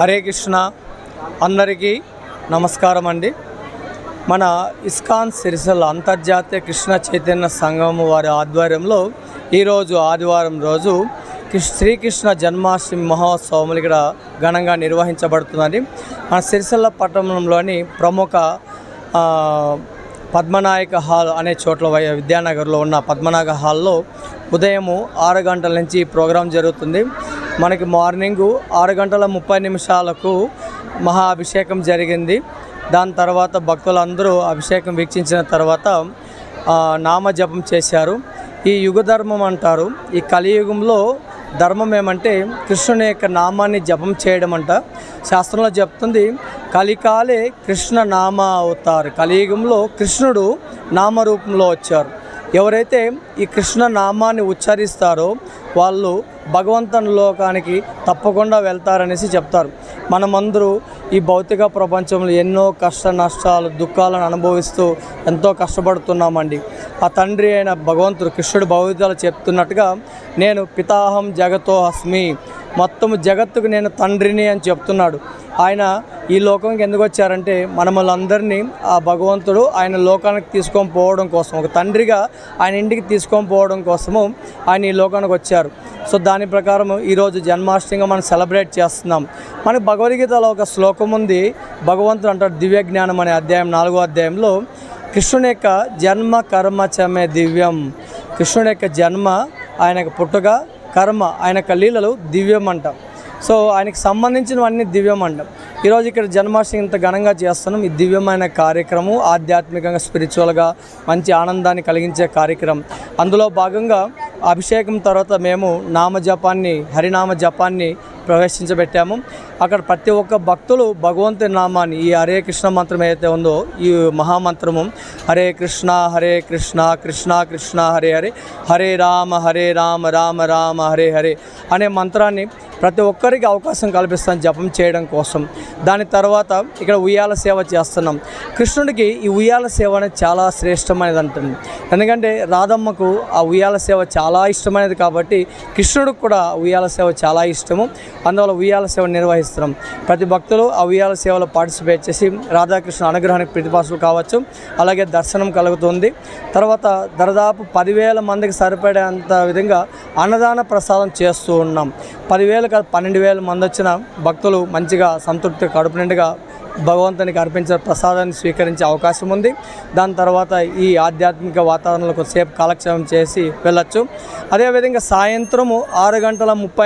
హరే కృష్ణ. అందరికీ నమస్కారం అండి. మన ఇస్కాన్ సిరిసిల్ల అంతర్జాతీయ కృష్ణ చైతన్య సంఘం వారి ఆధ్వర్యంలో ఈరోజు ఆదివారం రోజు శ్రీకృష్ణ జన్మాష్టమి మహోత్సవములు ఇక్కడ ఘనంగా నిర్వహించబడుతుందండి మన సిరిసిల్ల పట్టణంలోని ప్రముఖ పద్మనాయక హాల్ అనే చోట్ల వై- విద్యానగర్లో ఉన్న పద్మనాయక హాల్లో ఉదయము ఆరు గంటల నుంచి ఈ ప్రోగ్రాం జరుగుతుంది. మనకి మార్నింగ్ ఆరు గంటల ముప్పై నిమిషాలకు మహా అభిషేకం జరిగింది. దాని తర్వాత భక్తులందరూ అభిషేకం వీక్షించిన తర్వాత నామజపం చేశారు. ఈ యుగ ధర్మం అంటారు. ఈ కలియుగంలో ధర్మం ఏమంటే కృష్ణుని యొక్క నామాన్ని జపం చేయడం అంట. శాస్త్రంలో చెప్తుంది కలికాలే కృష్ణ నామ అవుతారు. కలియుగంలో కృష్ణుడు నామరూపంలో వచ్చారు. ఎవరైతే ఈ కృష్ణ నామాన్ని ఉచ్చరిస్తారో వాళ్ళు భగవంతుని లోకానికి తప్పకుండా వెళ్తారనేసి చెప్తారు. మనమందరూ ఈ భౌతిక ప్రపంచంలో ఎన్నో కష్ట నష్టాలు దుఃఖాలను అనుభవిస్తూ ఎంతో కష్టపడుతున్నామండి. ఆ తండ్రి అయిన భగవంతుడు కృష్ణుడు భౌతికలు చెప్తున్నట్టుగా నేను పితాహం జగతో అస్మి మొత్తం జగత్తుకు నేను తండ్రిని అని చెప్తున్నాడు. ఆయన ఈ లోకంకి ఎందుకు వచ్చారంటే మనమలందరినీ ఆ భగవంతుడు ఆయన లోకానికి తీసుకొని పోవడం కోసం ఒక తండ్రిగా ఆయన ఇంటికి తీసుకొని పోవడం కోసము ఆయన ఈ లోకానికి వచ్చారు. సో దాని ప్రకారం ఈరోజు జన్మాష్టమిగా మనం సెలబ్రేట్ చేస్తున్నాం. మనకి భగవద్గీతలో ఒక శ్లోకం ఉంది. భగవంతుడు అంటాడు దివ్య జ్ఞానం అనే అధ్యాయం నాలుగో అధ్యాయంలో కృష్ణుని యొక్క జన్మ కర్మ చమే దివ్యం. కృష్ణుని యొక్క జన్మ ఆయన యొక్క పుట్టుక కర్మ ఆయన యొక్క లీలలు దివ్యం అంటాం. సో ఆయనకి సంబంధించినవన్నీ దివ్యమండం. ఈరోజు ఇక్కడ జన్మాష్టమి ఇంత ఘనంగా చేస్తున్నాం. ఈ దివ్యమైన కార్యక్రమం ఆధ్యాత్మికంగా స్పిరిచువల్గా మంచి ఆనందాన్ని కలిగించే కార్యక్రమం. అందులో భాగంగా అభిషేకం తర్వాత మేము నామజపాన్ని హరినామ జపాన్ని ప్రవేశించబెట్టాము. అక్కడ ప్రతి ఒక్క భక్తులు భగవంతుని నామాన్ని ఈ హరే కృష్ణ మంత్రం ఏదైతే ఉందో ఈ మహామంత్రము హరే కృష్ణ హరే కృష్ణ కృష్ణ కృష్ణ హరే హరే హరే రామ హరే రామ రామ రామ హరే హరే అనే మంత్రాన్ని ప్రతి ఒక్కరికి అవకాశం కల్పిస్తాం జపం చేయడం కోసం. దాని తర్వాత ఇక్కడ ఉయ్యాల సేవ చేస్తున్నాం. కృష్ణుడికి ఈ ఉయ్యాల సేవ అనేది చాలా శ్రేష్టమైనది అంటుంది. ఎందుకంటే రాధమ్మకు ఆ ఉయ్యాల సేవ చాలా ఇష్టమైనది కాబట్టి కృష్ణుడికి కూడా ఉయ్యాల సేవ చాలా ఇష్టము. అందువల్ల ఉయ్యాల సేవ నిర్వహిస్తున్నాం. ప్రతి భక్తులు ఆ ఉయ్యాల సేవలో పార్టిసిపేట్ చేసి రాధాకృష్ణ అనుగ్రహానికి ప్రతిపాసులు కావచ్చు అలాగే దర్శనం కలుగుతుంది. తర్వాత దాదాపు పదివేల మందికి సరిపడేంత విధంగా అన్నదాన ప్రసాదం చేస్తూ ఉన్నాం. పదివేలు కాదు పన్నెండు వేల మంది వచ్చిన భక్తులు మంచిగా సంతృప్తి కడుపు నిండుగా భగవంతునికి అర్పించిన ప్రసాదాన్ని స్వీకరించే అవకాశం ఉంది. దాని తర్వాత ఈ ఆధ్యాత్మిక వాతావరణంలో కొద్దిసేపు కాలక్షేపం చేసి వెళ్ళొచ్చు. అదేవిధంగా సాయంత్రము ఆరు గంటల ముప్పై